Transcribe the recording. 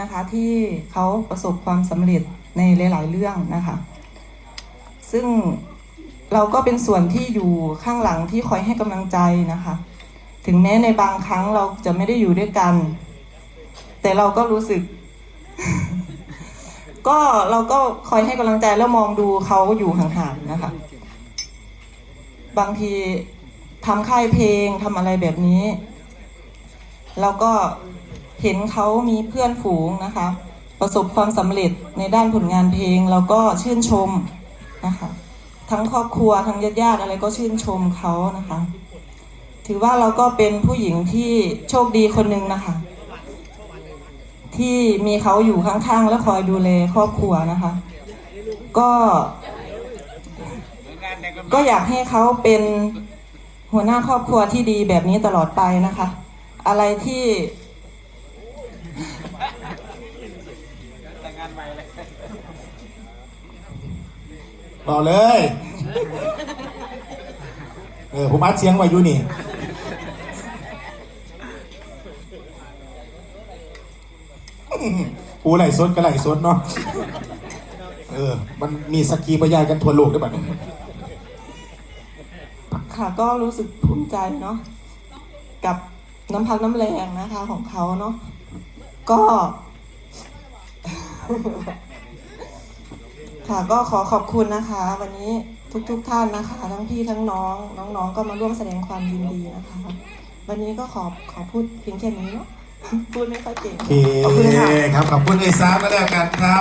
นะคะที่เขาประสบความสำเร็จในหลาย ๆ เรื่องนะคะ ซึ่งเราก็เป็นส่วนที่อยู่ข้างหลังที่คอยให้กำลังใจนะคะ ถึงแม้ในบางครั้งเราจะไม่ได้อยู่ด้วยกัน แต่เราก็รู้สึก ก็เราก็คอยให้กำลังใจแล้วมองดูเขาอยู่ห่างๆนะคะ บางทีทำค่ายเพลงทำอะไรแบบนี้ เราก็ เห็นเขามีเพื่อนฝูงนะคะ ประสบความสำเร็จในด้านผลงานเพลงเราก็ชื่นชมนะคะ ทั้งครอบครัวทั้งญาติญาติๆอะไรก็ชื่นชมเขานะคะ ถือว่าเราก็เป็นผู้หญิงที่โชคดีคนหนึ่งนะคะ ที่มีเขาอยู่ข้างๆ และคอยดูแลครอบครัวนะคะ ก็ก็อยากให้เขาเป็นหัวหน้าครอบครัวที่ดีแบบนี้ตลอดไปนะคะ อะไรที่ ต่อเลย เออผมอัดเสียงไว้อยู่นี่ กูไหลฟ์สดก็ไหลฟ์สดเนาะ เออ มันมีสกีประยายกันทั่วโลกด้วยบัดนี้ค่ะก็รู้สึกภูมิใจเนาะกับน้ำพักน้ำแรงนะคะของเขาเนาะก็ ค่ะก็ขอขอบคุณนะคะ วันนี้ทุกๆทท่านนะคะ ทั้งพี่ทั้งน้อง น้องๆ ก็มาร่วมแสดงความยินดีนะคะ วันนี้ก็ขอขอพูดเพียงแค่นี้เนาะพูดไม่ค่อยเก่งโอเคขอบคุณค่ะครับ ขอบคุณไอ้ซาก็แล้วกันครับ